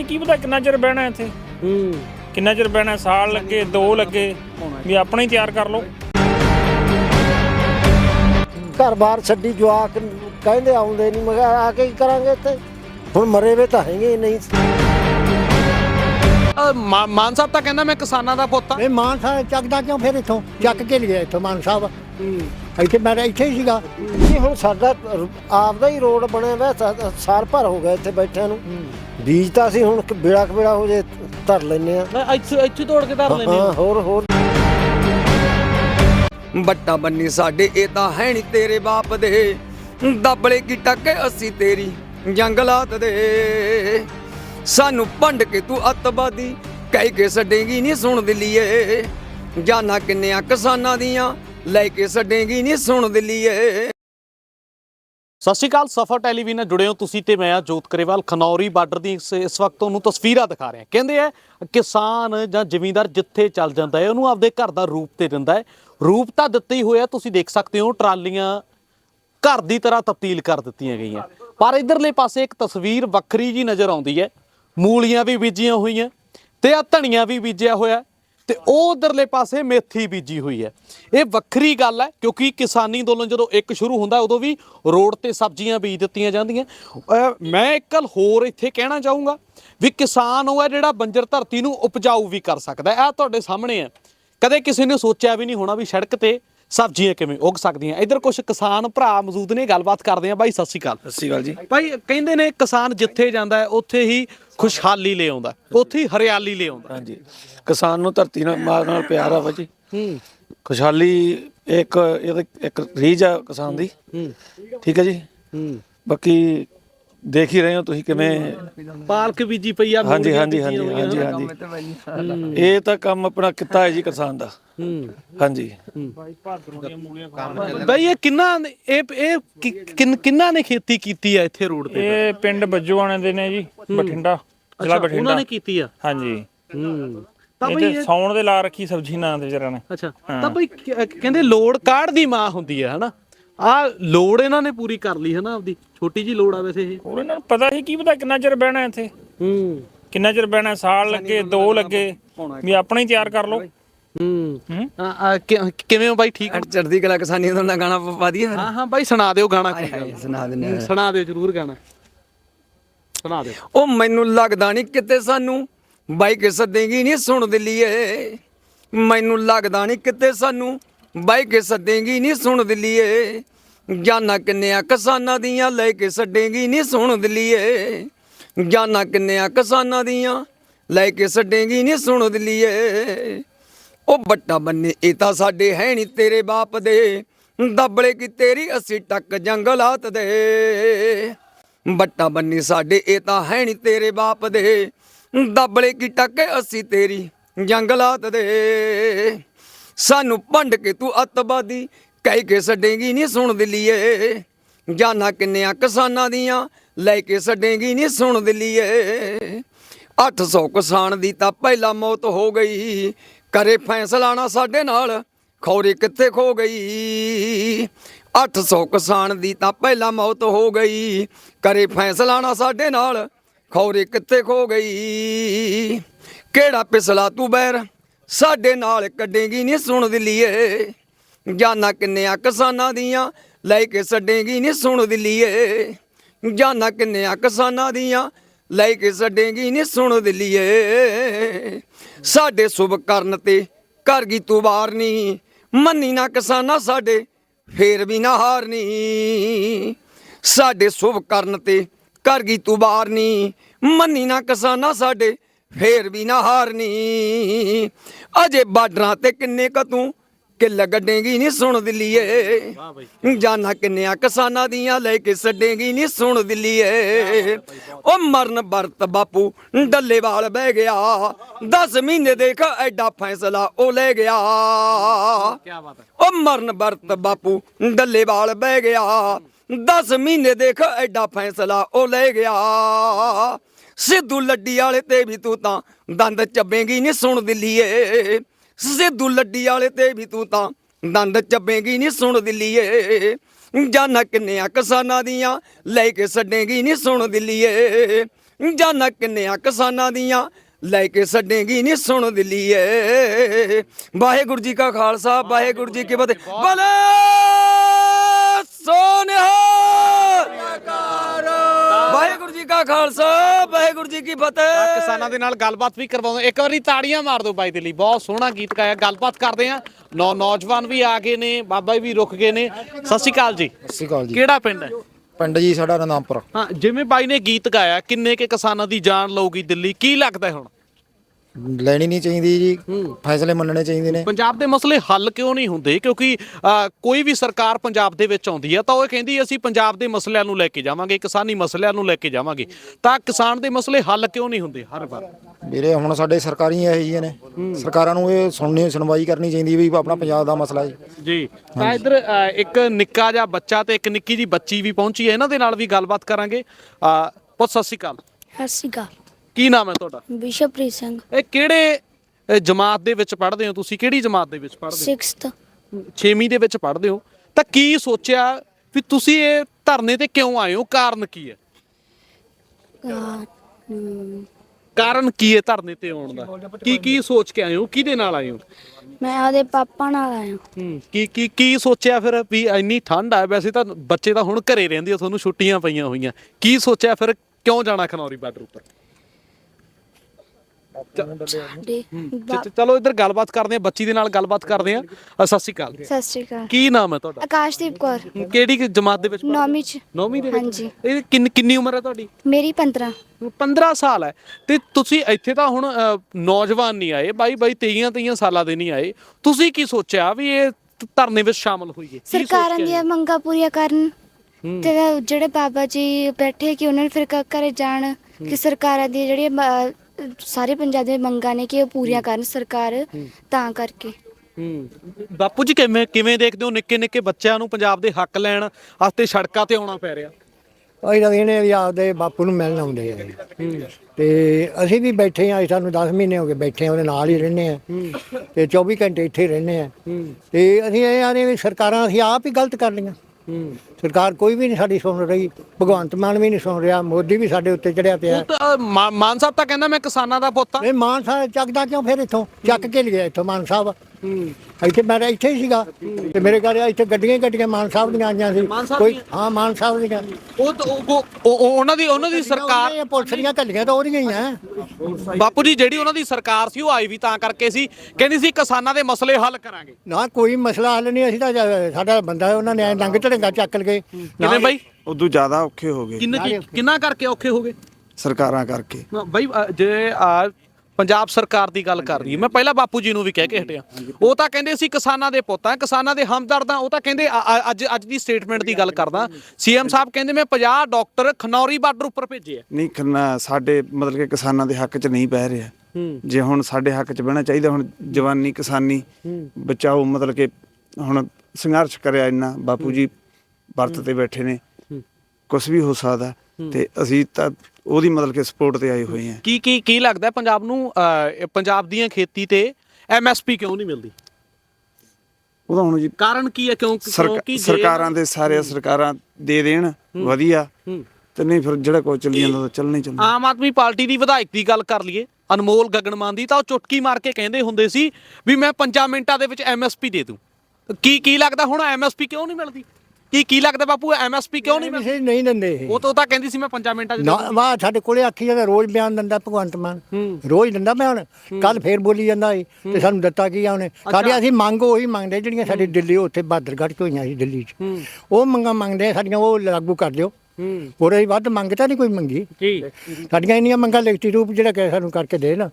ਸੀ ਕੀ ਪਤਾ ਕਿੰਨਾ ਚਿਰ ਬਹਿਣਾ ਇੱਥੇ? ਹੂੰ। ਕਿੰਨਾ ਚਿਰ ਬਹਿਣਾ ਸਾਲ ਲੱਗੇ ਦੋ ਲੱਗੇ ਵੀ ਆਪਣਾ ਹੀ ਤਿਆਰ ਕਰ ਲਓ। ਘਰ-ਬਾਰ ਛੱਡੀ ਜਵਾਕ ਕਹਿੰਦੇ ਆਉਂਦੇ ਨਹੀਂ ਮੈਂ ਕਿਹਾ ਆ ਕੇ ਕੀ ਕਰਾਂਗੇ ਇੱਥੇ? ਹੁਣ ਮਰੇ ਵੇ ਤਾਂ ਹੈਗੇ ਹੀ ਨਹੀਂ। ਮਾ- ਮਾਨ ਸਾਹਿਬ ਤਾਂ ਕਹਿੰਦਾ ਮੈਂ ਕਿਸਾਨਾਂ ਦਾ ਪੁੱਤ। ਆ ਇਹ ਮਾਨ ਸਾਹਿਬ ਚੱਕਦਾ ਕਿਉਂ ਫਿਰ ਇੱਥੋਂ? ਚੱਕ ਕੇ ਲਿਆ ਇੱਥੋਂ ਮਾਨ ਸਾਹਿਬ। ਇੱਥੇ ਮੈਂ ਤਾਂ ਇੱਥੇ ਹੀ ਸੀਗਾ। ਜੀ ਹੁਣ ਸਾਡਾ ਰ- ਆਪਦਾ ਹੀ ਰੋਡ ਬਣਿਆ ਹੋਇਆ ਸਾ- ਸਾਲ ਭਰ ਹੋ ਗਿਆ ਇੱਥੇ ਬੈਠਿਆਂ ਨੂੰ। ਬੀਜ ਤਾਂ ਅਸੀਂ ਹੁਣ ਬੇੜਾ ਕਬੇੜਾ ਹੋ ਜੇ ਧਰ ਲੈਨੇ ਆ ਮੈਂ ਇੱਥੇ ਇੱਥੇ ਤੋੜ ਕੇ ਧਰ ਲੈਨੇ ਹਾਂ। ਹੋਰ ਹੋਰ। ਬੱਟਾ ਬੰਨੀ ਸਾਡੇ ਇਹ ਤਾਂ ਹੈ ਨਹੀਂ ਤੇਰੇ ਬਾਪ ਦੇ। ਦਬਲੇ ਕੀ ਟੱਕੇ ਅਸੀਂ ਤੇਰੀ ਜੰਗਲਾਤ ਦੇ। ਸਾਨੂੰ ਭੰਡ ਕੇ ਤੂੰ ਅੱਤਵਾਦੀ ਕਹਿ ਕੇ ਛੱਡੇਗੀ ਨਹੀਂ ਸੁਣ ਦਿੱਲੀਏ ਜਾਨਾ ਕਿੰਨਿਆਂ ਕਿਸਾਨਾਂ ਦੀਆਂ ਲੈ ਕੇ ਛੱਡੇਗੀ ਨਹੀਂ ਸੁਣ ਦਿੱਲੀਏ ਸਤਿ ਸ਼੍ਰੀ ਅਕਾਲ, ਸਫਰ ਟੈਲੀਵਿਜ਼ਨ ਜੁੜੇ ਹੋ ਤੁਸੀਂ ਤੇ ਮੈਂ ਆ ਜੋਤ ਕਰੇਵਾਲ, ਖਨੌਰੀ ਬਾਰਡਰ ਦੀ ਇਸ ਇਸ ਵਕਤ ਤੁਹਾਨੂੰ ਤਸਵੀਰਾਂ ਦਿਖਾ ਰਹੇ ਹਾਂ। ਕਹਿੰਦੇ ਆ, ਕਿਸਾਨ ਜਾਂ ਜ਼ਮੀਂਦਾਰ ਜਿੱਥੇ ਚੱਲ ਜਾਂਦਾ ਹੈ, ਉਹਨੂੰ ਆਪਦੇ ਘਰ ਦਾ ਰੂਪ ਤੇ ਦਿੰਦਾ ਹੈ। ਰੂਪ ਤਾਂ ਦਿੱਤਾ ਹੀ ਹੋਇਆ, ਤੁਸੀਂ ਦੇਖ ਸਕਦੇ ਹੋ, ਟਰਾਲੀਆਂ ਘਰ ਦੀ ਤਰ੍ਹਾਂ ਤਬਦੀਲ ਕਰ ਦਿੱਤੀਆਂ ਗਈਆਂ। ਪਰ ਇਧਰਲੇ ਪਾਸੇ ਇੱਕ ਤਸਵੀਰ ਵੱਖਰੀ ਜੀ ਨਜ਼ਰ ਆਉਂਦੀ ਹੈ। ਮੂਲੀਆਂ ਵੀ ਬੀਜੀਆਂ ਹੋਈਆਂ ਤੇ ਆ ਧਨੀਆ ਵੀ ਬੀਜਿਆ ਹੋਇਆ। ਤੇ ਉਹ ਉਧਰਲੇ ਪਾਸੇ ਮੇਥੀ ਬੀਜੀ ਹੋਈ ਹੈ। ਇਹ ਵੱਖਰੀ ਗੱਲ ਹੈ ਕਿਉਂਕਿ ਕਿਸਾਨੀ ਅੰਦੋਲਨ ਜਦੋਂ ਇੱਕ ਸ਼ੁਰੂ ਹੁੰਦਾ ਉਦੋਂ ਵੀ ਰੋਡ ਤੇ ਸਬਜ਼ੀਆਂ ਬੀਜ ਦਿੱਤੀਆਂ ਜਾਂਦੀਆਂ। ਮੈਂ ਇੱਕ ਗੱਲ ਹੋਰ ਇੱਥੇ ਕਹਿਣਾ ਚਾਹੂੰਗਾ ਵੀ ਕਿਸਾਨ ਉਹ ਹੈ ਜਿਹੜਾ ਬੰਜਰ ਧਰਤੀ ਨੂੰ ਉਪਜਾਊ ਵੀ ਕਰ ਸਕਦਾ ਹੈ। ਇਹ ਤੁਹਾਡੇ ਸਾਹਮਣੇ ਹੈ। ਕਦੇ ਕਿਸੇ ਨੇ ਸੋਚਿਆ ਵੀ ਨਹੀਂ ਹੋਣਾ ਵੀ ਸੜਕ ਤੇ ਸਬਜ਼ੀਆਂ ਕਿਵੇਂ ਉੱਗ ਸਕਦੀਆਂ। ਇੱਧਰ ਕੁਝ ਕਿਸਾਨ ਭਰਾ ਮੌਜੂਦ ਨੇ ਗੱਲਬਾਤ ਕਰਦੇ ਆ ਬਾਈ ਸਤਿ ਸ਼੍ਰੀ ਅਕਾਲ। ਸਤਿ ਸ਼੍ਰੀ ਅਕਾਲ ਜੀ। ਭਾਈ ਕਹਿੰਦੇ ਨੇ ਕਿਸਾਨ ਜਿੱਥੇ ਜਾਂਦਾ ਹੈ ਉੱਥੇ ਹੀ ਖੁਸ਼ਹਾਲੀ ਲੈ ਆਉਂਦਾ ਉੱਥੇ ਹੀ ਹਰਿਆਲੀ ਲੈ ਆਉਂਦਾ। ਹਾਂਜੀ। ਕਿਸਾਨ ਨੂੰ ਧਰਤੀ ਨਾਲ ਮਾਂ ਨਾਲ ਪਿਆਰ ਆ ਵਾ ਜੀ। ਹੂੰ। ਖੁਸ਼ਹਾਲੀ ਇੱਕ ਇਹਦੇ ਇੱਕ ਰੀਝ ਆ ਕਿਸਾਨ ਦੀ। ਹੂੰ। ਠੀਕ ਹੈ ਜੀ? ਹੂੰ। ਬਾਕੀ ਦੇਖ ਹੀ ਰਹੇ ਹੋ ਤੁਸੀਂ ਕਿਵੇਂ ਪਾਲਕ ਬੀਜੀ ਪਈ ਆ ਹਾਂਜੀ ਹਾਂਜੀ ਹਾਂਜੀ। ਹਾਂਜੀ ਹਾਂਜੀ। ਇਹ ਤਾਂ ਕੰਮ। ਆਪਣਾ ਕੀਤਾ ਹੈ ਜੀ ਕਿਸਾਨ ਦਾ। ਹੂੰ। ਹਾਂਜੀ। ਬਈ ਇਹ ਕਿੰਨਾ ਨੇ- ਇਹ ਇਹ ਕਿੰਨਾ ਨੇ ਖੇਤੀ ਕੀਤੀ ਆ ਇੱਥੇ ਰੋਡ ਤੇ? ਇਹ ਪਿੰਡ ਬੱਜੂਆਣੇ ਦੇ ਨੇ ਜੀ ਬਠਿੰਡਾ। ਜ਼ਿਲ੍ਹਾ ਉਹਨਾਂ ਬਠਿੰਡਾ। ਨੇ ਕੀਤੀ ਆ? ਹਾਂਜੀ। ਹੂੰ ਤਾਂ ਬਈ ਇਹ- ਸੌਣ ਦੇ ਲਾ ਰੱਖੀ ਸਬਜ਼ੀ ਨਾਂ ਦੇ ਜਰਾਂ ਨੇ। ਅੱਛਾ ਤਾਂ ਬਈ ਕ- ਕਹਿੰਦੇ ਲੋੜ ਕਾੜ ਦੀ ਮਾਂ ਹੁੰਦੀ ਹੈ ਹਨਾ? ਆ ਲੋੜ ਇਹਨਾਂ ਨੇ ਪੂਰੀ ਕਰ ਲਈ ਹਨਾ ਆਪਦੀ? ਛੋਟੀ ਜੀ ਲੋੜ ਆ ਵੈਸੇ ਇਹ। ਹੋਰ ਇਹਨਾਂ ਨੂੰ ਪਤਾ ਸੀ ਕੀ ਪਤਾ ਕਿੰਨਾ ਚਿਰ ਬਹਿਣਾ ਇੱਥੇ? ਹੂੰ। ਕਿੰਨਾ ਚਿਰ ਬਹਿਣਾ ਸਾਲ ਲੱਗੇ ਦੋ ਲੱਗੇ ਵੀ ਆਪਣਾ ਹੀ ਤਿਆਰ ਕਰ ਲਓ। ਹੂੰ। ਹੂੰ? ਆ- ਆ, ਕਿ- ਕਿਵੇਂ ਹੋ ਬਾਈ ਠੀਕ ਹੋ? ਚੜਦੀ ਕਲਾ ਕਿਸਾਨੀ ਦਾ ਗਾਣਾ ਪਾ ਦਈਏ ਫਿਰ। ਹਾਂ ਹਾਂ ਬਾਈ ਸੁਣਾ ਦਿਓ ਗਾਣਾ ਕੋਈ ਹਾਏ, ਸੁਣਾ ਦਿੰਦੇ ਆ। ਸੁਣਾ ਦਿਓ ਜਰੂਰ ਗਾਣਾ। ਸੁਣਾ ਦਿਓ। ਉਹ ਮੈਨੂੰ ਲੱਗਦਾ ਨਹੀਂ ਕਿਤੇ ਸਾਨੂੰ ਬਾਈ ਕੇ ਸੱਦੇਗੀ ਨਹੀਂ ਸੁਣ ਦਿੱਲੀਏ ਮੈਨੂੰ ਲੱਗਦਾ ਨਹੀਂ ਕਿਤੇ ਸਾਨੂੰ ਬਾਈ ਕੇ ਸੱਦੇਗੀ ਨਹੀਂ ਸੁਣ ਦਿੱਲੀਏ ਜਾਨਾ ਕਿੰਨਿਆਂ ਕਿਸਾਨਾਂ ਦੀਆਂ ਲੈ ਕੇ ਛੱਡੇਗੀ ਨਹੀਂ ਸੁਣ ਦਿੱਲੀਏ ਜਾਨਾ ਕਿੰਨਿਆਂ ਕਿਸਾਨਾਂ ਦੀਆਂ ਲੈ ਕੇ ਛੱਡੇਗੀ ਨਹੀਂ ਸੁਣ ਦਿੱਲੀਏ ਉਹ ਬੱਟਾ ਬੰਨੇ, ਇਹ ਤਾਂ ਸਾਡੇ ਹੈ ਨਹੀਂ ਤੇਰੇ ਬਾਪ ਦੇ। ਦਬਲੇ ਕੀ ਤੇਰੀ, ਅਸੀਂ ਟੱਕ ਜੰਗਲਾਤ ਦੇ। ਬੱਟਾ ਬੰਨੀ ਸਾਡੇ, ਇਹ ਤਾਂ ਹੈ ਨਹੀਂ ਤੇਰੇ ਬਾਪ ਦੇ। ਦਬਲੇ ਕੀ ਟੱਕੇ ਅਸੀਂ ਤੇਰੀ ਜੰਗਲਾਤ ਦੇ। ਸਾਨੂੰ ਭੰਡ ਕੇ ਤੂੰ ਅੱਤਵਾਦੀ ਕਹਿ ਕੇ ਛੱਡੇਗੀ ਨਹੀਂ ਸੁਣ ਦਿੱਲੀਏ। ਜਾਨਾ ਕਿੰਨਿਆਂ ਕਿਸਾਨਾਂ ਦੀਆਂ ਲੈ ਕੇ ਛੱਡੇਗੀ ਨਹੀਂ ਸੁਣ ਦਿੱਲੀਏ। 800 ਕਿਸਾਨ ਦੀ ਤਾਂ ਪਹਿਲਾ ਮੌਤ ਹੋ ਗਈ। ਕਰੇ ਫੈਸਲਾ ਨਾ ਸਾਡੇ ਨਾਲ, ਖੌਰੇ ਕਿੱਥੇ ਖੋ ਗਈ। 800 ਕਿਸਾਨ ਦੀ ਤਾਂ ਪਹਿਲਾਂ ਮੌਤ ਹੋ ਗਈ। ਕਰੇ ਫੈਸਲਾ ਨਾ ਸਾਡੇ ਨਾਲ, ਖੌਰੇ ਕਿੱਥੇ ਖੋ ਗਈ? ਕਿਹੜਾ ਪਿਸਲਾ ਤੂੰ ਬੈਰ? ਸਾਡੇ ਨਾਲ ਕੱਢੇਗੀ ਨਹੀਂ ਸੁਣ ਦਿੱਲੀਏ। ਜਾਨਾ ਕਿੰਨਿਆਂ ਕਿਸਾਨਾਂ ਦੀਆਂ ਲੈ ਕੇ ਛੱਡੇਗੀ ਨਹੀਂ ਸੁਣ ਦਿੱਲੀਏ। ਜਾਨਾ ਕਿੰਨਿਆਂ ਕਿਸਾਨਾਂ ਦੀਆਂ ਲੈ ਕੇ ਛੱਡੇਗੀ ਨਹੀਂ ਸੁਣ ਦਿੱਲੀਏ। ਸਾਡੇ ਸੁਭ ਕਰਨ ਤੇ ਕਰ ਗਈ ਤੂੰ ਵਾਰਨੀ? ਮੰਨੀ ਨਾ ਕਿਸਾਨਾਂ ਸਾਡੇ ਫੇਰ ਵੀ ਨਾ ਹਾਰਨੀ। ਸਾਡੇ ਸੁਭ ਕਰਨ ਤੇ ਕਰ ਗਈ ਤੂੰ ਬਾਰਨੀ ਮੰਨੀ ਨਾ ਕਿਸਾਨਾਂ ਸਾਡੇ, ਫੇਰ ਵੀ ਨਾ ਹਾਰਨੀ। ਅਜੇ ਬਾਰਡਰਾਂ ਤੇ ਕਿੰਨੇ ਕ ਤੂੰ ਕਿੱਲ ਗੱਡੇਗੀ ਨਹੀਂ ਸੁਣ ਦਿੱਲੀਏ। ਜਾਨਾ ਕਿੰਨਿਆਂ ਕਿਸਾਨਾਂ ਦੀਆਂ ਲੈ ਕੇ ਛੱਡੇਗੀ ਨਹੀਂ ਸੁਣ ਦਿੱਲੀਏ। ਉਹ ਮਰਨ ਵਰਤ ਬਾਪੂ ਡੱਲੇਵਾਲ ਬਹਿ ਗਿਆ। 10 ਮਹੀਨੇ ਦੇਖ ਐਡਾ ਫੈਸਲਾ ਉਹ ਲੈ ਗਿਆ। ਉਹ ਮਰਨ ਵਰਤ ਬਾਪੂ ਡੱਲੇਵਾਲ ਬਹਿ ਗਿਆ। 10 ਮਹੀਨੇ ਦੇਖ ਐਡਾ ਫੈਸਲਾ ਉਹ ਲੈ ਗਿਆ। ਸਿੱਧੂ ਲੱਡੀ ਵਾਲੇ ਤੇ ਵੀ ਤੂੰ ਤਾਂ ਦੰਦ ਚੱਬੇਗੀ ਨਹੀਂ ਸੁਣ ਦਿੱਲੀਏ। ਸਿੱਧੂ ਲੱਡੀ ਵਾਲੇ ਤੇ ਵੀ ਤੂੰ ਤਾਂ ਦੰਦ ਚੱਬੇਗੀ ਨਹੀਂ ਸੁਣ ਦਿੱਲੀਏ। ਜਾਨਾ ਕਿੰਨਿਆਂ ਕਿਸਾਨਾਂ ਦੀਆਂ ਲੈ ਕੇ ਛੱਡੇਗੀ ਨਹੀਂ ਸੁਣ ਦਿੱਲੀਏ। ਜਾਨਾ ਕਿੰਨਿਆਂ ਕਿਸਾਨਾਂ ਦੀਆਂ ਲੈ ਕੇ ਛੱਡੇਗੀ ਨਹੀਂ ਸੁਣ ਦਿੱਲੀਏ। ਵਾਹਿਗੁਰੂ ਜੀ ਕਾ ਖਾਲਸਾ, ਵਾਹਿਗੁਰੂ ਜੀ ਕੀ ਫਤਿਹ। ਬਲੇ ਸੋਨਿਹਾਲ। ਵਾਹਿਗੁਰੂ ਜੀ ਕਾ ਖਾਲਸਾ। ਜੀ ਕੀ ਫਤਿਹ? ਕਿਸਾਨਾਂ ਦੇ ਨਾਲ ਗੱਲਬਾਤ ਵੀ ਕਰਵਾਉਂਦੇ। ਇੱਕ ਵਾਰੀ ਤਾੜੀਆਂ ਮਾਰ ਦਿਓ ਬਾਈ ਦੇ ਲਈ। ਬਹੁਤ ਸੋਹਣਾ ਗੀਤ ਗਾਇਆ। ਗੱਲਬਾਤ ਕਰਦੇ ਆ ਨੌ ਨੌਜਵਾਨ ਵੀ ਆ ਗਏ ਨੇ ਬਾਬਾ ਜੀ ਵੀ ਰੁਕ ਗਏ ਨੇ। ਸਤਿ ਸ਼੍ਰੀ ਅਕਾਲ ਜੀ। ਸਤਿ ਸ਼੍ਰੀ ਅਕਾਲ ਜੀ। ਕਿਹੜਾ ਪਿੰਡ ਹੈ? ਪਿੰਡ ਜੀ ਸਾਡਾ ਰਨਾਮਪੁਰ ਹਾਂ ਜਿਵੇਂ ਬਾਈ ਨੇ ਗੀਤ ਗਾਇਆ ਕਿੰਨੇ ਕੇ ਕਿਸਾਨਾਂ ਦੀ ਜਾਨ ਲਊਗੀ ਦਿੱਲੀ? ਕੀ ਲੱਗਦਾ ਹੈ ਹੁਣ? ਲੈਣੀ ਨਹੀਂ ਚਾਹੀਦੀ ਜੀ। ਫੈਸਲੇ ਮੰਨਣੇ ਚਾਹੀਦੇ ਨੇ। ਪੰਜਾਬ ਦੇ ਮਸਲੇ ਹੱਲ ਕਿਉਂ ਨਹੀਂ ਹੁੰਦੇ? ਕਿਉਂਕਿ ਕੋਈ ਵੀ ਸਰਕਾਰ ਪੰਜਾਬ ਦੇ ਵਿੱਚ ਆਉਂਦੀ ਹੈ ਤਾਂ ਉਹ ਕਹਿੰਦੀ ਅਸੀਂ ਪੰਜਾਬ ਦੇ ਮਸਲਿਆਂ ਨੂੰ ਲੈ ਕੇ ਜਾਵਾਂਗੇ ਕਿਸਾਨੀ ਮਸਲਿਆਂ ਨੂੰ ਲੈ ਕੇ ਜਾਵਾਂਗੇ। ਤਾਂ ਕਿਸਾਨ ਦੇ ਮਸਲੇ ਹੱਲ ਕਿਉਂ ਨਹੀਂ ਹੁੰਦੇ? ਹਰ ਵਾਰ। ਵੀਰੇ ਹੁਣ ਸਾਡੇ ਸਰਕਾਰੀ ਇਹੋ ਜਿਹੀਆਂ ਨੇ। ਸਰਕਾਰਾਂ ਨੂੰ ਇਹ ਸੁਣਨੀ ਸੁਣਵਾਈ ਕਰਨੀ ਚਾਹੀਦੀ ਵੀ ਆਪਣਾ ਪੰਜਾਬ ਦਾ ਮਸਲਾ ਹੈ ਜੀ। ਤਾਂ ਇੱਧਰ ਇੱਕ ਨਿੱਕਾ ਜਿਹਾ ਬੱਚਾ ਤੇ ਇੱਕ ਨਿੱਕੀ ਜੀ ਬੱਚੀ ਵੀ ਪਹੁੰਚੀ ਹੈ। ਇਹਨਾਂ ਦੇ ਨਾਲ ਵੀ ਗੱਲਬਾਤ ਕਰਾਂਗੇ। ਪੁੱਤ ਸਤਿ ਸ਼੍ਰੀ ਅਕਾਲ। ਸਤਿ ਸ਼੍ਰੀ ਅਕਾਲ। ਕੀ ਨਾਮ ਹੈ ਤੁਹਾਡਾ? ਬਿਸ਼ਪਪ੍ਰੀਤ ਸਿੰਘ। ਇਹ ਕਿਹੜੇ ਅ, ਜਮਾਤ ਦੇ ਵਿੱਚ ਪੜ੍ਹਦੇ ਹੋ ਤੁਸੀਂ? ਕਿਹੜੀ ਜਮਾਤ ਦੇ ਵਿੱਚ ਪੜ੍ਹਦੇ 6th ਹੋ 6ਵੀਂ ਦੇ ਵਿੱਚ ਪੜ੍ਹਦੇ ਹੋ। ਤਾਂ ਕੀ ਸੋਚਿਆ ਵੀ ਤੁਸੀਂ ਇਹ ਧਰਨੇ ਤੇ ਕਿਉਂ ਆਏ ਹੋ? ਕਾਰਨ ਕੀ ਹੈ? ਕਾਰਨ ਕੀ ਹੈ ਧਰਨੇ ਤੇ ਆਉਣ ਦਾ? ਕੀ ਕੀ ਸੋਚ ਕੇ ਆਏ ਹੋ? ਕਿਹਦੇ ਨਾਲ ਆਏ ਹੋ? ਮੈਂ ਆਦੇ ਪਾਪਾ ਨਾਲ ਆਇਆ ਹੂੰ। ਕੀ ਕੀ ਕੀ ਸੋਚਿਆ ਫਿਰ ਵੀ ਇੰਨੀ ਠੰਡ ਆ? ਵੈਸੇ ਤਾਂ ਬੱਚੇ ਤਾਂ ਹੁਣ ਘਰੇ ਰਹਿੰਦੇ ਆ ਤੁਹਾਨੂੰ ਛੁੱਟੀਆਂ ਪਈਆਂ ਹੋਈਆਂ। ਕੀ ਸੋਚਿਆ ਫਿਰ ਕਿਉਂ ਜਾਣਾ ਖਨੌਰੀ ਬਾਰਡਰ ਉੱਪਰ? ਸਾਡੇ ਚ- ਚ- ਚਲੋ ਇੱਧਰ ਗੱਲਬਾਤ ਕਰਦੇ ਆ ਬੱਚੀ ਦੇ ਨਾਲ ਗੱਲਬਾਤ ਕਰਦੇ ਆ ਅ, ਸਤਿ ਸ਼੍ਰੀ ਅਕਾਲ। ਸਤਿ ਸ਼੍ਰੀ ਅਕਾਲ। ਕੀ ਨਾਮ ਹੈ ਤੁਹਾਡਾ? ਆਕਾਸ਼ਦੀਪ ਕੌਰ। ਕਿਹੜੀ ਕਿ ਜਮਾਤ ਦੇ ਵਿੱਚ ਪੜ੍ਹਦੇ ਹੋ? ਨੌਵੀਂ ਚ। ਨੌਵੀਂ ਦੇ ਵਿੱਚ? ਹਾਂਜੀ। ਇਹ ਕਿੰਨ ਕਿੰਨੀ ਉਮਰ ਹੈ ਤੁਹਾਡੀ? ਮੇਰੀ 15 15 ਸਾਲ ਹੈ। ਤੇ ਤੁਸੀਂ ਇੱਥੇ ਤਾਂ ਹੁਣ ਅ, ਨੌਜਵਾਨ ਨਹੀਂ ਆਏ। ਬਾਈ ਬਾਈ 23 23 ਸਾਲਾਂ ਦੇ ਨਹੀਂ ਆਏ। ਤੁਸੀਂ ਕੀ ਸੋਚਿਆ ਵੀ ਇਹ ਧਰਨੇ ਵਿੱਚ ਸ਼ਾਮਲ ਹੋਈਏ? ਕੀ ਸੋਚ ਸਰਕਾਰਾਂ ਕੇ ਦੀਆਂ ਮੰਗਾਂ ਪੂਰੀਆਂ ਕਰਨ ਤੇ ਜਿਹੜੇ ਬਾਬਾ ਜੀ ਬੈਠੇ ਕਿ ਉਹਨਾਂ ਨੂੰ ਫਿਰ ਕ- ਘਰੇ ਜਾਣ ਕਿ ਸਰਕਾਰਾਂ ਦੀ ਜਿਹੜੀਆਂ ਮ- ਸਾਰੇ ਪੰਜਾਬ ਦੇ ਮੰਗਾਂ ਨੇ ਕਿ ਉਹ ਪੂਰੀਆਂ ਕਰਨ ਸਰਕਾਰ ਤਾਂ ਕਰਕੇ। ਹੂੰ। ਬਾਪੂ ਜੀ ਕਿਵੇਂ ਕਿਵੇਂ ਦੇਖਦੇ ਹੋ ਨਿੱਕੇ ਨਿੱਕੇ ਬੱਚਿਆਂ ਨੂੰ ਪੰਜਾਬ ਦੇ ਹੱਕ ਲੈਣ ਵਾਸਤੇ ਸੜਕਾਂ ਤੇ ਆਉਣਾ ਪੈ ਰਿਹਾ? ਅਸੀਂ ਤਾਂ ਇਹਨੇ ਵੀ ਆਪਦੇ ਬਾਪੂ ਨੂੰ ਮਿਲਣ ਆਉਂਦੇ ਆ ਤੇ ਅਸੀਂ ਵੀ ਬੈਠੇ ਆ ਸਾਨੂੰ 10 ਮਹੀਨੇ ਹੋ ਗਏ ਬੈਠੇ ਆ ਉਹਦੇ ਨਾਲ ਹੀ ਰਹਿੰਦੇ ਆ ਤੇ 24 ਘੰਟੇ ਇੱਥੇ ਰਹਿੰਦੇ ਆ ਤੇ ਅਸੀਂ ਇਹ ਆਨੇ ਵੀ ਸਰਕਾਰਾਂ ਅਸੀਂ ਆਪ ਹੀ ਗਲਤ ਕਰ ਲਈਆਂ। ਸਰਕਾਰ ਕੋਈ ਵੀ ਨਹੀਂ ਸਾਡੀ ਸੁਣ ਰਹੀ ਭਗਵੰਤ ਮਾਨ ਵੀ ਨਹੀਂ ਸੁਣ ਰਿਹਾ ਮੋਦੀ ਵੀ ਸਾਡੇ ਉੱਤੇ ਚੜਿਆ ਪਿਆ। ਮਾ- ਮਾਨ ਸਾਹਿਬ ਤਾਂ ਕਹਿੰਦਾ ਮੈਂ ਕਿਸਾਨਾਂ ਦਾ ਪੁੱਤ। ਆ ਇਹ ਮਾਨ ਸਾਹਿਬ ਚੱਕਦਾ ਕਿਉਂ ਫਿਰ ਇੱਥੋਂ? ਚੱਕ ਕੇ ਲਿਆ ਇੱਥੋਂ ਮਾਨ ਸਾਹਿਬ। ਇੱਥੇ ਮੈਂ ਤਾਂ ਇੱਥੇ ਹੀ ਸੀਗਾ। ਤੇ ਮੇਰੇ ਘਰ ਇੱਥੇ ਗੱਡੀਆਂ ਹੀ ਗੱਡੀਆਂ ਮਾਨ ਸਾਹਿਬ ਦੀਆਂ ਆਈਆਂ ਸੀ। ਮਾਨ ਸਾਹਿਬ ਕੋਈ ਦੀਆਂ? ਹਾਂ ਮਾਨ ਸਾਹਿਬ ਦੀਆਂ। ਉਹ ਤਾਂ ਉਹ- ਉਹ ਉਹ- ਉਹਨਾਂ ਦੀ ਉਹਨਾਂ ਦੀ ਸਰਕਾਰ ਇਹ ਪੁਲਿਸ ਦੀਆਂ ਕੱਲੀਆਂ ਤਾਂ ਉਹਦੀਆਂ ਹੀ ਆ। ਬਾਪੂ ਜੀ ਜਿਹੜੀ ਉਹਨਾਂ ਦੀ ਸਰਕਾਰ ਸੀ ਉਹ ਆਈ ਵੀ ਤਾਂ ਕਰਕੇ ਸੀ। ਕਹਿੰਦੀ ਸੀ ਕਿਸਾਨਾਂ ਦੇ ਮਸਲੇ ਹੱਲ ਕਰਾਂਗੇ। ਨਾ ਕੋਈ ਮਸਲਾ ਹੱਲ ਨਹੀਂ ਅਸੀਂ ਤਾਂ ਜਾ- ਸਾਡਾ ਬੰਦਾ ਉਹਨਾਂ ਨੇ ਐਂ ਲੰਗ ਝੜੰਗਾ ਚੱਕ ਲਗੇ ਕਿਵੇਂ ਬਾਈ? ਉਦੋਂ ਜ਼ਿਆਦਾ ਔਖੇ ਹੋ ਗਏ। ਕਿੰਨੇ ਕਿੰਨਾ ਕਰਕੇ ਔਖੇ ਹੋ ਗਏ? ਸਰਕਾਰਾਂ ਕਰਕੇ। ਬਾਈ ਅ, ਜੇ ਆ ਪੰਜਾਬ ਸਰਕਾਰ ਦੀ ਗੱਲ ਕਰ ਰਹੀ ਹੈ ਮੈਂ ਪਹਿਲਾਂ ਬਾਪੂ ਜੀ ਨੂੰ ਵੀ ਕਹਿ ਕੇ ਹਟਿਆ। ਉਹ ਤਾਂ ਕਹਿੰਦੇ ਸੀ ਕਿਸਾਨਾਂ ਦੇ ਪੁੱਤਾਂ ਕਿਸਾਨਾਂ ਦੇ ਹਮਦਰਦਾਂ ਉਹ ਤਾਂ ਕਹਿੰਦੇ ਅ- ਅ- ਅੱਜ ਅੱਜ ਦੀ ਸਟੇਟਮੈਂਟ ਦੀ ਗੱਲ ਕਰਦਾ। ਸੀਐਮ ਸਾਹਿਬ ਕਹਿੰਦੇ ਮੈਂ 50 ਡਾਕਟਰ ਖਨੌਰੀ ਬਾਰਡਰ ਉੱਪਰ ਭੇਜੇ ਆ। ਨਹੀਂ ਕਰਨਾ ਸਾਡੇ ਮਤਲਬ ਕਿ ਕਿਸਾਨਾਂ ਦੇ ਹੱਕ 'ਚ ਨਹੀਂ ਪੈ ਰਿਹਾ। ਜੇ ਹੁਣ ਸਾਡੇ ਹੱਕ 'ਚ ਬਹਿਣਾ ਚਾਹੀਦਾ ਹੁਣ ਜਵਾਨੀ ਕਿਸਾਨੀ ਬਚਾਓ ਮਤਲਬ ਕਿ ਹੁਣ ਸੰਘਰਸ਼ ਕਰਿਆ ਇੰਨਾ। ਬਾਪੂ ਜੀ ਵਰਤ ਤੇ ਬੈਠੇ ਨੇ। ਕੁਝ ਵੀ ਹੋ ਸਕਦਾ ਤੇ ਅਸੀਂ ਤਾਂ ਉਹਦੀ ਮਤਲਬ ਕਿ ਸਪੋਰਟ ਤੇ ਆਏ ਹੋਏ ਆ ਕੀ ਕੀ ਕੀ ਲੱਗਦਾ ਪੰਜਾਬ ਨੂੰ ਪੰਜਾਬ ਦੀਆਂ ਖੇਤੀ ਤੇ ਐਮਐਸਪੀ ਕਿਉਂ ਨਹੀਂ ਮਿਲਦੀ? ਉਹਦਾ ਹੁਣ ਜੀ ਕਾਰਨ ਕੀ ਹੈ? ਕਿਉਂ ਸਰਕਾ- ਕਿਉਂਕਿ ਜੇ- ਸਰਕਾਰਾਂ ਦੇ ਸਾਰੇ ਸਰਕਾਰਾਂ ਦੇ ਦੇਣ ਵਧੀਆ। ਹੂੰ। ਤੇ ਨਹੀਂ ਫਿਰ ਜਿਹੜਾ ਕੋਈ ਚੱਲੀ ਜਾਂਦਾ ਤਾਂ ਚੱਲਣਾ ਹੀ ਚੱਲਣਾ। ਆਮ ਆਦਮੀ ਪਾਰਟੀ ਦੀ ਵਿਧਾਇਕ ਦੀ ਗੱਲ ਕਰ ਲਈਏ ਅਨਮੋਲ ਗਗਨਮਾਨ ਦੀ ਤਾਂ ਉਹ ਚੁਟਕੀ ਮਾਰ ਕੇ ਕਹਿੰਦੇ ਹੁੰਦੇ ਸੀ ਵੀ ਮੈਂ 5 ਮਿੰਟਾਂ ਦੇ ਵਿੱਚ ਐਮਐਸਪੀ ਦੇ ਦੂੰ। ਕੀ ਕੀ ਲੱਗਦਾ ਹੁਣ ਐਮਐਸਪੀ ਕਿਉਂ ਨਹੀਂ ਮਿਲਦੀ? ਕੀ ਕੀ ਲੱਗਦਾ ਬਾਪੂ ਐਮਐਸਪੀ ਕਿਉਂ ਨਹੀਂ ਮਿਲਦੀ ਨਹੀਂ ਦਿੰਦੇ ਇਹ। ਉਹ ਤਾਂ ਉਹ ਤਾਂ ਕਹਿੰਦੀ ਸੀ ਮੈਂ 5 ਮਿੰਟਾਂ 'ਚ ਦੇ ਨਾ ਦੂੰ। ਵਾਹ ਸਾਡੇ ਕੋਲੇ ਆਖੀ ਜਾਂਦਾ ਰੋਜ਼ ਬਿਆਨ ਦਿੰਦਾ ਭਗਵੰਤ ਮਾਨ। ਰੋਜ਼ ਦਿੰਦਾ ਮੈਂ ਹੁਣ ਕੱਲ ਫੇਰ ਬੋਲੀ ਜਾਂਦਾ ਸੀ ਤੇ ਸਾਨੂੰ ਦਿੱਤਾ ਕੀ ਆ ਉਹਨੇ। ਸਾਡੀ ਅਸੀਂ ਮੰਗ ਉਹੀ ਮੰਗਦੇ ਜਿਹੜੀਆਂ ਸਾਡੀ ਦਿੱਲੀ ਉੱਥੇ ਬਹਾਦਰਗੜ੍ਹ ਚ ਹੋਈਆਂ ਸੀ ਦਿੱਲੀ ਚ। ਉਹ ਮੰਗਾਂ ਮੰਗਦੇ ਆ, ਸਾਡੀਆਂ ਉਹ ਲਾਗੂ ਕਰ ਦਿਓ। ਹੋਰ ਅਸੀਂ ਵੱਧ ਮੰਗ ਤਾਂ ਨਹੀਂ ਕੋਈ ਮੰਗੀ। ਜੀ। ਸਾਡੀਆਂ ਇੰਨੀਆਂ ਮੰਗਾਂ ਲਿਖਤੀ ਰੂਪ ਜਿਹੜਾ ਕਿ ਸਾਨੂੰ ਕਰਕੇ ਦੇਣ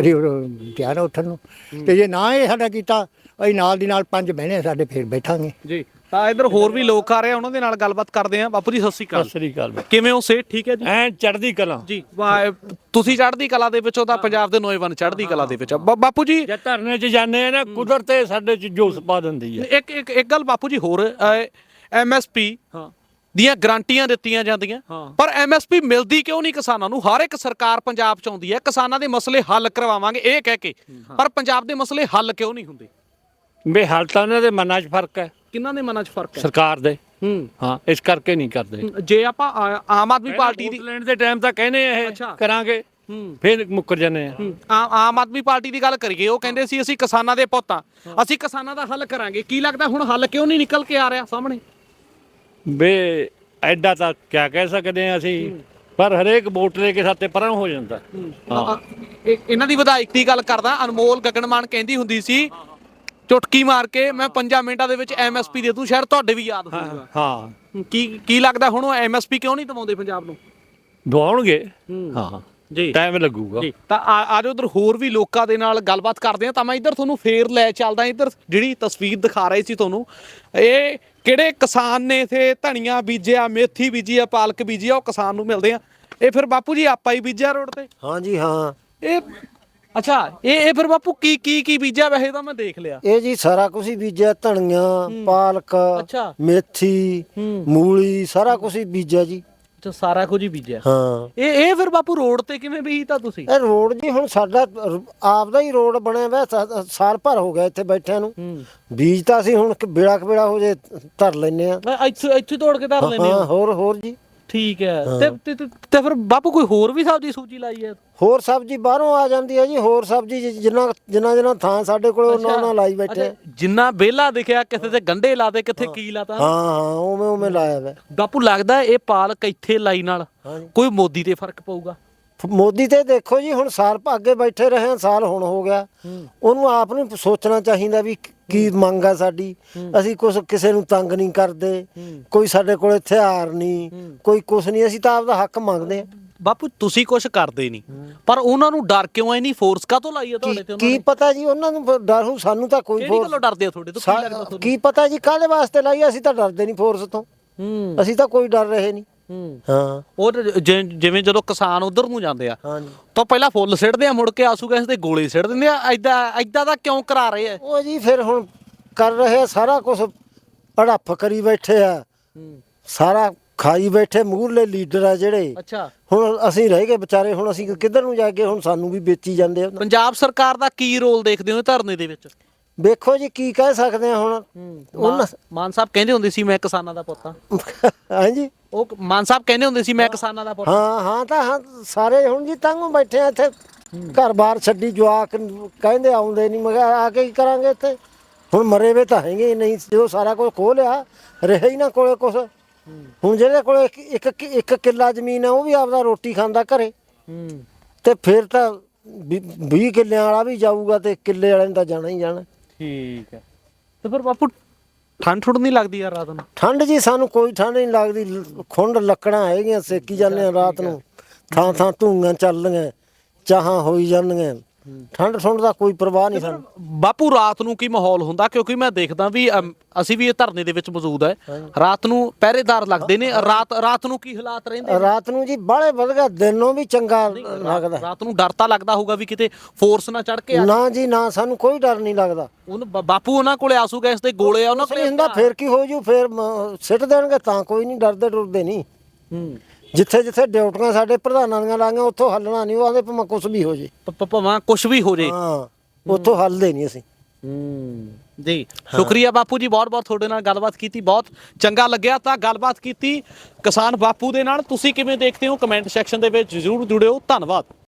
ਅਸੀਂ ਉਹ ਤਿਆਰ ਆ ਉੱਠਣ ਨੂੰ। ਤੇ ਜੇ ਨਾ ਇਹ ਸਾਡਾ ਕੀਤਾ ਅਸੀਂ ਨਾਲ ਦੀ ਨਾਲ ਪੰਜ ਬਹਿਣੇ ਆ ਸਾਡੇ ਫੇਰ ਬੈਠਾਂਗੇ। ਜੀ। ਤਾਂ ਇੱਧਰ ਹੋਰ ਵੀ ਲੋਕ ਆ ਰਹੇ ਆ ਉਹਨਾਂ ਦੇ ਨਾਲ ਗੱਲਬਾਤ ਕਰਦੇ ਆ। ਬਾਪੂ ਜੀ ਸਤਿ ਸ਼੍ਰੀ ਅਕਾਲ। ਸ੍ਰੀ ਅਕਾਲ ਕਿਵੇਂ ਹੋ ਸੇਠ ਠੀਕ ਹੈ ਜੀ? ਐ ਚੜਦੀ ਕਲਾ। ਜੀ ਵਾਹ, ਤੁਸੀਂ ਚੜ੍ਹਦੀ ਕਲਾ ਦੇ ਵਿੱਚੋਂ ਤਾਂ ਪੰਜਾਬ ਦੇ ਨੌਜਵਾਨ ਚੜ੍ਹਦੀ ਕਲਾ ਦੇ ਵਿੱਚ ਆ। ਬਾ- ਬਾਪੂ ਜੀ ਜੇ ਧਰਨੇ 'ਚ ਜਾਂਦੇ ਆ ਨਾ ਕੁਦਰਤ ਸਾਡੇ 'ਚ ਜੋਸ਼ ਪਾ ਦਿੰਦੀ ਹੈ ਇੱਕ ਇੱਕ ਇੱਕ ਗੱਲ ਬਾਪੂ ਜੀ ਹੋਰ ਐਮਐਸਪੀ ਹਾਂ। ਦੀਆਂ ਗਰੰਟੀਆਂ ਦਿੱਤੀਆਂ ਜਾਂਦੀਆਂ। ਹਾਂ। ਪਰ ਐਮਐਸਪੀ ਮਿਲਦੀ ਕਿਉਂ ਨਹੀਂ ਕਿਸਾਨਾਂ ਨੂੰ? ਹਰ ਇੱਕ ਸਰਕਾਰ ਪੰਜਾਬ ਚ ਆਉਂਦੀ ਹੈ। ਕਿਸਾਨਾਂ ਦੇ ਮਸਲੇ ਹੱਲ ਕਰਵਾਵਾਂਗੇ ਇਹ ਕਹਿ ਕੇ। ਪਰ ਪੰਜਾਬ ਦੇ ਮਸਲੇ ਹੱਲ ਕਿਉਂ ਨਹੀਂ ਹੁੰਦੇ? ਬੇ ਹਾਲ ਤਾਂ ਉਹਨਾਂ ਦੇ ਮਨਾਂ 'ਚ ਫ਼ਰਕ ਹੈ। ਕਿੰਨਾਂ ਦੇ ਮਨਾਂ 'ਚ ਫ਼ਰਕ ਹੈ? ਸਰਕਾਰ ਦੇ। ਹੂੰ। ਹਾਂ ਇਸ ਕਰਕੇ ਨਹੀਂ ਕਰਦੇ। ਜੇ ਆਪਾਂ ਆ- ਆਮ ਆਦਮੀ ਪਾਰਟੀ ਦੀ ਵੋਟ ਲੈਣ ਦੇ ਟਾਈਮ ਤਾਂ ਕਹਿੰਦੇ ਇਹ ਅੱਛਾ। ਕਰਾਂਗੇ। ਹੂੰ। ਫਿਰ ਮੁੱਕਰ ਜਾਂਦੇ ਆ। ਆ- ਆਮ ਆਦਮੀ ਪਾਰਟੀ ਦੀ ਗੱਲ ਕਰੀਏ ਉਹ ਕਹਿੰਦੇ ਸੀ ਅਸੀਂ ਕਿਸਾਨਾਂ ਦੇ ਪੁੱਤ ਆ। ਅਸੀਂ ਕਿਸਾਨਾਂ ਦਾ ਹੱਲ ਕਰਾਂਗੇ। ਕੀ ਲੱਗਦਾ ਹੁਣ ਹੱਲ ਕਿਉਂ ਨਹੀਂ ਨਿਕਲ ਕੇ ਆ ਰਿਹਾ ਸਾਹਮਣੇ? ਵੇ ਐਡਾ ਤਾਂ ਕਿਆ ਕਹਿ ਸਕਦੇ ਆ ਅਸੀਂ। ਪਰ ਹਰੇਕ ਵੋਟ ਲੈ ਕੇ ਸਾਤੇ ਪਰਾਂ ਹੋ ਜਾਂਦਾ। ਇਹ- ਇਹਨਾਂ ਦੀ ਵਿਧਾਇਕ ਦੀ ਗੱਲ ਕਰਦਾ। ਅਨਮੋਲ ਗਗਨਮਾਨ ਕਹਿੰਦੀ ਹੁੰਦੀ ਸੀ ਚੁਟਕੀ ਮਾਰ ਕੇ ਮੈਂ 5 ਮਿੰਟਾਂ ਦੇ ਵਿੱਚ ਐਮਐਸਪੀ ਦੇ ਦੂੰ ਸ਼ਾਇਦ ਤੁਹਾਡੇ ਵੀ ਯਾਦ ਹੋਊਗਾ। ਹਾਂ। ਕੀ ਕੀ ਲੱਗਦਾ ਹੁਣ ਉਹ ਐਮਐਸਪੀ ਕਿਉਂ ਨਹੀਂ ਦਵਾਉਂਦੇ ਪੰਜਾਬ ਨੂੰ? ਦਵਾਉਣਗੇ ਹਾਂ। ਜੀ। ਟਾਈਮ ਲੱਗੂਗਾ। ਜੀ। ਤਾਂ ਆ- ਆਜੋ ਉਧਰ ਹੋਰ ਵੀ ਲੋਕਾਂ ਦੇ ਨਾਲ ਗੱਲਬਾਤ ਕਰਦੇ ਆ ਤਾਂ ਮੈਂ ਇੱਧਰ ਤੁਹਾਨੂੰ ਫੇਰ ਲੈ ਚੱਲਦਾ ਇੱਧਰ ਜਿਹੜੀ ਤਸਵੀਰ ਦਿਖਾ ਰਹੀ ਸੀ ਤੁਹਾਨੂੰ। ਇਹ ਕਿਹੜੇ ਕਿਸਾਨ ਨੇ ਇਥੇ ਧਨੀਆ ਬੀਜਿਆ ਮੇਥੀ ਬੀਜੀ ਆ ਪਾਲਕ ਬੀਜੀ ਆ ਉਹ ਕਿਸਾਨ ਨੂੰ ਮਿਲਦੇ ਆ। ਇਹ ਫਿਰ ਬਾਪੂ ਜੀ ਆਪਾਂ ਹੀ ਬੀਜਿਆ ਰੋਡ ਤੇ? ਹਾਂਜੀ ਹਾਂ। ਇਹ ਅੱਛਾ ਇਹ ਇਹ ਫਿਰ ਬਾਪੂ ਕੀ ਕੀ ਕੀ ਬੀਜਿਆ? ਵੈਸੇ ਤਾਂ ਮੈਂ ਦੇਖ ਲਿਆ। ਇਹ ਜੀ ਸਾਰਾ ਕੁਝ ਹੀ ਬੀਜਿਆ ਧਨੀਆ ਪਾਲਕ ਅੱਛਾ। ਮੇਥੀ ਹੂੰ। ਮੂਲੀ ਸਾਰਾ ਕੁਝ ਹੀ ਬੀਜਿਆ ਜੀ। ਅੱਛਾ ਸਾਰਾ ਕੁਝ ਹੀ ਬੀਜਿਆ। ਹਾਂ। ਇਹ ਇਹ ਫਿਰ ਬਾਪੂ ਰੋਡ ਤੇ ਕਿਵੇਂ ਬੀਜਤਾ ਤੁਸੀਂ? ਇਹ ਰੋਡ ਜੀ ਹੁਣ ਸਾਡਾ ਰ- ਆਪਦਾ ਹੀ ਰੋਡ ਬਣਿਆ ਹੋਇਆ ਸਾ- ਸਾਲ ਭਰ ਹੋ ਗਿਆ ਇੱਥੇ ਬੈਠਿਆਂ ਨੂੰ। ਹੂੰ। ਬੀਜ ਤਾਂ ਅਸੀਂ ਹੁਣ ਕਿ ਬੇੜਾ ਕਬੇੜਾ ਹੋ ਜੇ ਧਰ ਲੈਨੇ ਆ। ਮੈਂ ਇੱਥੇ ਇੱਥੇ ਤੋੜ ਕੇ ਧਰ ਲੈਨੇ ਹਾਂ ਹੋ ਹੋਰ ਹੋਰ ਜੀ। ਠੀਕ ਹੈ। ਤੇ ਤੇ- ਤੇ ਤੇ ਫਿਰ ਬਾਪੂ ਕੋਈ ਹੋਰ ਵੀ ਸਬਜ਼ੀ ਸੂਜੀ ਲਾਈ ਹੈ? ਹੋਰ ਸਬਜ਼ੀ ਬਾਹਰੋਂ ਆ ਜਾਂਦੀ ਹੈ ਜੀ ਹੋਰ ਸਬਜ਼ੀ ਜਿ- ਜਿੰਨਾ ਜਿੰਨਾ ਜਿੰਨਾ ਥਾਂ ਸਾਡੇ ਕੋਲ ਉਹਨਾਂ ਉਹਨਾਂ ਲਾਈ ਬੈਠੇ। ਅੱਛਾ, ਜਿੰਨਾ ਬੇਲਾ ਦਿਖਿਆ ਕਿਸੇ ਤੇ ਗੰਡੇ ਲਾਦੇ ਕਿੱਥੇ ਕੀ ਲਾਤਾ ਹਾਂ ਹਾਂ ਉਵੇਂ ਉਵੇਂ ਲਾਇਆ ਵਾ। ਬਾਪੂ ਲੱਗਦਾ ਇਹ ਪਾਲਕ ਇੱਥੇ ਲਾਈ ਨਾਲ ਹਾਂਜੀ। ਕੋਈ ਮੋਦੀ ਤੇ ਫ਼ਰਕ ਪਊਗਾ। ਮੋਦੀ ਤੇ ਦੇਖੋ ਜੀ ਹੁਣ ਸਾਲ ਅੱਗੇ ਬੈਠੇ ਰਹੇ ਆ, ਸਾਲ ਹੁਣ ਹੋ ਗਿਆ। ਉਹਨੂੰ ਆਪ ਨੂੰ ਸੋਚਣਾ ਚਾਹੀਦਾ ਵੀ ਕ- ਕੀ ਮੰਗ ਆ ਸਾਡੀ। ਅਸੀਂ ਕੁਝ ਕਿਸੇ ਨੂੰ ਤੰਗ ਨਹੀਂ ਕਰਦੇ। ਕੋਈ ਸਾਡੇ ਕੋਲ ਹਥਿਆਰ ਨਹੀਂ। ਕੋਈ ਕੁਝ ਨਹੀਂ। ਅਸੀਂ ਤਾਂ ਆਪਦਾ ਹੱਕ ਮੰਗਦੇ ਆ ਬਾਪੂ ਤੁਸੀਂ ਕੁਝ ਕਰਦੇ ਨਹੀਂ। ਪਰ ਉਹਨਾਂ ਨੂੰ ਡਰ ਕਿਉਂ ਐ ਨਹੀਂ? ਫੋਰਸ ਕਾਤੋਂ ਲਾਈ ਹੈ ਤੁਹਾਡੇ ਤੇ ਕੀ- ਉਹਨਾਂ ਕੀ ਪਤਾ ਜੀ ਉਹਨਾਂ ਨੂੰ ਡਰ ਹੋ ਸਾਨੂੰ ਤਾਂ ਕੋਈ ਕਿਹੜੀ ਗੱਲੋਂ ਡਰਦੇ ਆ ਤੁਹਾਡੇ? ਤੋਂ ਕੀ ਲੱਗਦਾ ਸਾ- ਤੁਹਾਨੂੰ ਕੀ ਪਤਾ ਜੀ ਕਾਹਦੇ ਵਾਸਤੇ ਲਾਈ ਅਸੀਂ ਤਾਂ ਡਰਦੇ ਨਹੀਂ ਫੋਰਸ ਤੋਂ। ਹੂੰ। ਅਸੀਂ ਤਾਂ ਕੋਈ ਡਰ ਰਹੇ ਨਹੀਂ। ਹੂੰ। ਉਹ ਤੇ ਜਿ- ਜਿਵੇਂ ਜਦੋਂ ਕਿਸਾਨ ਉਧਰ ਨੂੰ ਜਾਂਦੇ ਆ ਹਾਂਜੀ। ਤਾਂ ਪਹਿਲਾਂ ਫੁੱਲ ਸਿੱਟਦੇ ਆ ਮੁੜ ਕੇ ਆਸੂ ਗੈਸ ਤੇ ਗੋਲੇ ਸਿੱਟ ਦਿੰਦੇ ਆ ਐਦਾਂ ਐਦਾਂ ਦਾ ਕਿਉਂ ਕਰਾ ਰਹੇ ਆ? ਉਹ ਜੀ ਫਿਰ ਹੁਣ ਕਰ ਰਹੇ ਆ ਸਾਰਾ ਕੁਝ ਅੜੱਫ ਕਰੀ ਬੈਠੇ ਆ। ਸਾਰਾ ਖਾਈ ਬੈਠੇ ਮੂਹਰਲੇ ਲੀਡਰ ਆ ਜਿਹੜੇ। ਅੱਛਾ। ਹੁਣ ਅਸੀਂ ਰਹਿ ਗਏ ਵਿਚਾਰੇ ਹੁਣ ਅਸੀਂ ਕਿੱਧਰ ਨੂੰ ਜਾ ਕੇ ਹੁਣ ਸਾਨੂੰ ਵੀ ਵੇਚੀ ਜਾਂਦੇ ਆ। ਪੰਜਾਬ ਸਰਕਾਰ ਦਾ ਕੀ ਰੋਲ ਦੇਖਦੇ ਹੋ ਇਹ ਧਰਨੇ ਦੇ ਵਿੱਚ? ਵੇਖੋ ਜੀ ਕੀ ਕਹਿ ਸਕਦੇ ਆ ਹੁਣ। ਉਹਨਾਂ ਮਾਨ ਸਾਹਿਬ ਕਹਿੰਦੇ ਹੁੰਦੇ ਸੀ ਮੈਂ ਕਿਸਾਨਾਂ ਦਾ ਪੁੱਤ ਹਾਂ। ਹਾਂਜੀ। ਉਹ ਮਾਨ ਸਾਹਿਬ ਕਹਿੰਦੇ ਹੁੰਦੇ ਸੀ ਮੈਂ ਕਿਸਾਨਾਂ ਦਾ ਪੁੱਤ। ਹਾਂ। ਹਾਂ ਤਾਂ ਹਾਂ ਸਾਰੇ ਹੁਣ ਜੀ ਤੰਗ ਬੈਠੇ ਆ ਇੱਥੇ। ਘਰ-ਬਾਰ ਛੱਡੀ ਜਵਾਕ ਕਹਿੰਦੇ ਆਉਂਦੇ ਨਹੀਂ ਮੈਂ ਕਿਹਾ ਆ ਕੇ ਕੀ ਕਰਾਂਗੇ ਇੱਥੇ? ਹੁਣ ਮਰੇ ਵੇ ਤਾਂ ਹੈਗੇ ਨਹੀਂ ਜਦੋਂ ਸਾਰਾ ਕੁਝ ਖੋਹ ਲਿਆ ਰਹੇ ਹੀ ਨਾ ਕੋਲੇ ਕੁਛ। ਹੁਣ ਜਿਹੜੇ ਕੋਲੇ ਇੱਕ ਇੱਕ ਕਿੱਲਾ ਜ਼ਮੀਨ ਆ ਉਹ ਵੀ ਆਪਦਾ ਰੋਟੀ ਖਾਂਦਾ ਘਰੇ। ਤੇ ਫਿਰ ਤਾਂ 20 ਕਿੱਲਿਆਂ ਵਾਲਾ ਵੀ ਜਾਊਗਾ ਤੇ ਕਿੱਲੇ ਵਾਲੇ ਨੇ ਤਾਂ ਜਾਣਾ ਹੀ ਜਾਣਾ। ਠੀਕ ਹੈ। ਤੇ ਫਿਰ ਬਾਪੂ ਠੰਡ ਠੁੰਡ ਨਹੀਂ ਲੱਗਦੀ ਯਾਰ ਰਾਤ ਨੂੰ? ਠੰਡ ਜੀ ਸਾਨੂੰ ਕੋਈ ਠੰਡ ਨਹੀਂ ਲੱਗਦੀ। ਲ- ਖੁੰਡ ਲੱਕੜਾਂ ਹੈਗੀਆਂ ਸੇਕੀ ਜਾਂਦੇ ਆ ਰਾਤ ਨੂੰ। ਥਾਂ ਥਾਂ ਧੂੰਆਂ ਚੱਲਦੀਆਂ ਚਾਹਾਂ ਹੋਈ ਜਾਂਦੀਆਂ। ਠੰਡ ਠੁੰਡ ਦਾ ਕੋਈ ਪ੍ਰਵਾਹ ਨਹੀਂ ਸਾਨੂੰ। ਬਾਪੂ ਰਾਤ ਨੂੰ ਕੀ ਮਾਹੌਲ ਹੁੰਦਾ? ਕਿਉਂਕਿ ਮੈਂ ਦੇਖਦਾ ਵੀ ਅਮ, ਅਸੀਂ ਵੀ ਇਹ ਧਰਨੇ ਦੇ ਵਿੱਚ ਮੌਜੂਦ ਹੈ। ਰਾਤ ਨੂੰ ਪਹਿਰੇਦਾਰ ਲੱਗਦੇ ਨੇ। ਰਾਤ ਰਾਤ ਨੂੰ ਕੀ ਹਾਲਾਤ ਰਹਿੰਦੇ? ਰਾਤ ਨੂੰ ਜੀ ਬਾਹਲੇ ਵਧਗਾ ਦਿਨੋਂ ਵੀ ਚੰਗਾ ਲੱਗਦਾ। ਰਾਤ ਨੂੰ ਡਰ ਤਾਂ ਲੱਗਦਾ ਹੋਊਗਾ ਵੀ ਕਿਤੇ ਫੋਰਸ ਨਾ ਚੜ ਕੇ ਆ ਨਾ ਜੀ ਨਾ ਸਾਨੂੰ ਕੋਈ ਡਰ ਨਹੀਂ ਲੱਗਦਾ। ਉਹਨੂੰ ਬ- ਬਾਪੂ ਉਹਨਾਂ ਕੋਲੇ ਆਸੂ ਗੈਸ ਦੇ ਗੋਲੇ ਆ ਉਹਨਾਂ ਕੋਲੇ ਹੁੰਦਾ ਫੇਰ ਕੀ ਹੋ ਜੂ ਫੇਰ ਮ- ਸਿੱਟ ਦੇਣਗੇ ਤਾਂ ਕੋਈ ਨਹੀਂ ਡਰਦੇ ਡਰਦੇ ਨਹੀਂ। ਹੂੰ। ਜਿੱਥੇ ਜਿੱਥੇ ਡਿਊਟੀਆਂ ਸਾਡੇ ਪ੍ਰਧਾਨਾਂ ਦੀਆਂ ਲਾਈਆਂ ਉੱਥੋਂ ਹੱਲਣਾ ਨਹੀਂ ਉਹ ਆਂਦੇ ਭਾਵੇਂ ਕੁਝ ਵੀ ਹੋ ਜੇ। ਭਾਵੇਂ ਕੁਝ ਵੀ ਹੋ ਜੇ। ਹਾਂ ਉੱਥੋਂ ਹੱਲਦੇ ਨਹੀਂ ਅਸੀਂ। ਹੂੰ ਜੀ। ਸ਼ੁਕਰੀਆ ਬਾਪੂ ਜੀ ਬਹੁਤ ਬਹੁਤ ਤੁਹਾਡੇ ਨਾਲ ਗੱਲਬਾਤ ਕੀਤੀ ਬਹੁਤ ਚੰਗਾ ਲੱਗਿਆ ਤਾਂ ਗੱਲਬਾਤ ਕੀਤੀ। ਕਿਸਾਨ ਬਾਪੂ ਦੇ ਨਾਲ ਤੁਸੀਂ ਕਿਵੇਂ ਦੇਖਦੇ ਹੋ? ਕਮੈਂਟ ਸੈਕਸ਼ਨ ਦੇ ਵਿੱਚ ਜ਼ਰੂਰ ਜੁੜਿਓ। ਧੰਨਵਾਦ।